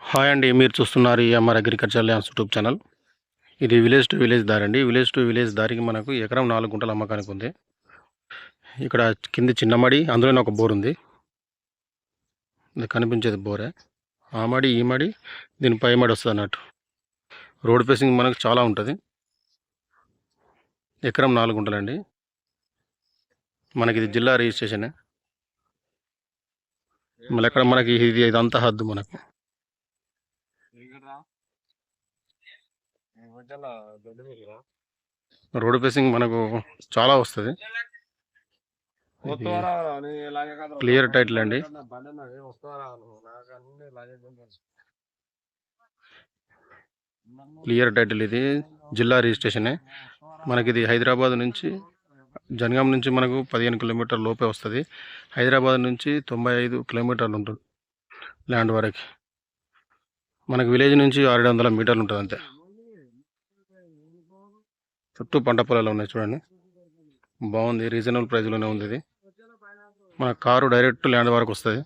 Hi అండి మీరు చూస్తున్నారు EMR agriculture lands YouTube channel. ఇది విలేజ్ టు విలేజ్ దారి అండి. విలేజ్ టు విలేజ్ దారికి మనకు ఎకరం నాలుగు గుంటల అమ్మకానికి ఉంది. ఇక్కడ కింది చిన్న మడి అందులోనే ఒక బోర్ ఉంది. ఇది కనిపించేది బోరే. ఆ మడి ఈ మడి దీని పై మడి వస్తుంది అన్నట్టు. రోడ్ ఫేసింగ్ మనకు చాలా ఉంటుంది. ఎకరం నాలుగు గుంటలండి మనకి ఇది జిల్లా రిజిస్ట్రేషనే. మళ్ళీ ఎక్కడ మనకి ఇది ఇదంతా హద్దు మనకు. రోడ్ ఫేసింగ్ మనకు చాలా వస్తుంది. క్లియర్ టైటిల్ అండి. క్లియర్ టైటిల్ ఇది. జిల్లా రిజిస్ట్రేషనే. మనకి ఇది హైదరాబాద్ నుంచి జనగాం నుంచి మనకు పదిహేను కిలోమీటర్ లోపే వస్తుంది. హైదరాబాద్ నుంచి తొంభై ఐదు కిలోమీటర్లు ఉంటుంది ల్యాండ్ వరకు. మనకు విలేజ్ నుంచి ఆరు వందల మీటర్లు ఉంటుంది అంతే చుట్టూ పంట పొలాలు ఉన్నాయి చూడండి. బాగుంది రీజనబుల్ ప్రైస్లోనే ఉంది ఇది మన కారు డైరెక్ట్ ల్యాండ్ వరకు వస్తుంది